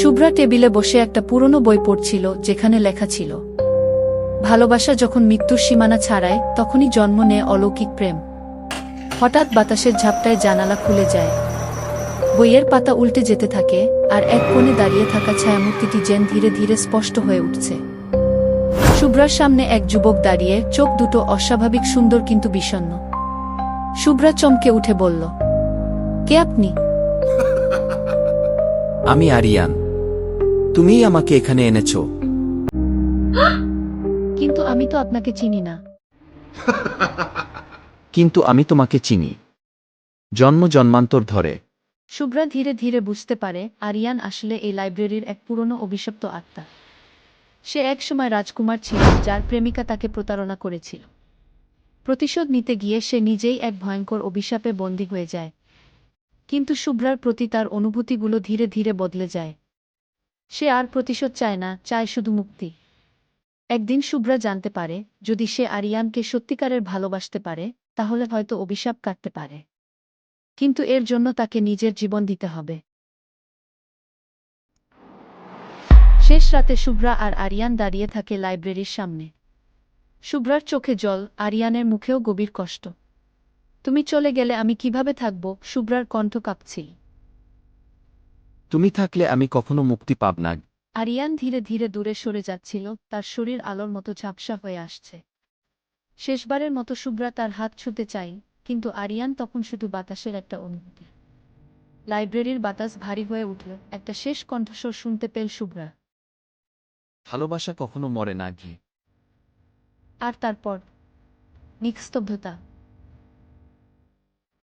শুভ্রা টেবিলে বসে একটা পুরনো বই পড়ছিল, যেখানে লেখা ছিল, ভালোবাসা যখন মৃত্যুর সীমানা ছাড়ায়, তখনই জন্ম নেয় অলৌকিক প্রেম। হঠাৎ বাতাসের ঝাপটায় জানালা খুলে যায়। বইয়ের পাতা উল্টে যেতে থাকে, আর এক কোণে দাঁড়িয়ে থাকা ছায়ামূর্তিটি যেন ধীরে ধীরে স্পষ্ট হয়ে উঠছে। শুভ্রার সামনে এক যুবক দাঁড়িয়ে, চোখ দুটো অস্বাভাবিক সুন্দর কিন্তু বিষণ্ণ। শুভ্রা চমকে উঠে বলল, কে আপনি? আমি আরিয়ান। তুমিই আমাকে এখানে এনেছো। কিন্তু আমি তো আপনাকে চিনি না। কিন্তু আমি তোমাকে চিনি। জন্ম জন্মান্তর ধরে। শুভ্রা ধীরে ধীরে বুঝতে পারে আরিয়ান আসলে এই লাইব্রেরির এক পুরনো অভিশপ্ত আত্মা। সে একসময় রাজকুমার ছিল যার প্রেমিকা তাকে প্রতারণা করেছিল। প্রতিশোধ নিতে গিয়ে সে নিজেই এক ভয়ঙ্কর অভিশাপে বন্দী হয়ে যায়। কিন্তু শুভ্রার প্রতি তার অনুভূতিগুলো ধীরে ধীরে বদলে যায়। সে আর প্রতিশোধ চায় না, চায় শুধু মুক্তি। একদিন শুভ্রা জানতে পারে, যদি সে আরিয়ানকে সত্যিকারের ভালোবাসতে পারে, তাহলে হয়তো অভিশাপ কাটতে পারে। কিন্তু এর জন্য তাকে নিজের জীবন দিতে হবে। শেষ রাতে শুভ্রা আর আরিয়ান দাঁড়িয়ে থাকে লাইব্রেরির সামনে। শুভ্রার চোখে জল, আরিয়ানের মুখেও গভীর কষ্ট। তুমি চলে গেলে আমি কীভাবে থাকব? শুভ্রার কণ্ঠ কাঁপছিল। তুমি থাকলে আমি কখনো মুক্তি পাব না। আরিয়ান ধীরে ধীরে দূরে সরে যাচ্ছিল তার শরীর আলোর মতো ঝাপসা হয়ে আসছে। শেষবারের মতো শুভ্রা তার হাত ছুঁতে চাই কিন্তু আরিয়ান তখন শুধু বাতাসের একটা অনুভূতি। লাইব্রেরির বাতাস ভারী হয়ে উঠল একটা শেষ কণ্ঠস্বর শুনতে পেল শুভ্রা। ভালোবাসা কখনো মরে না ঘি। আর তারপর নিস্তব্ধতা।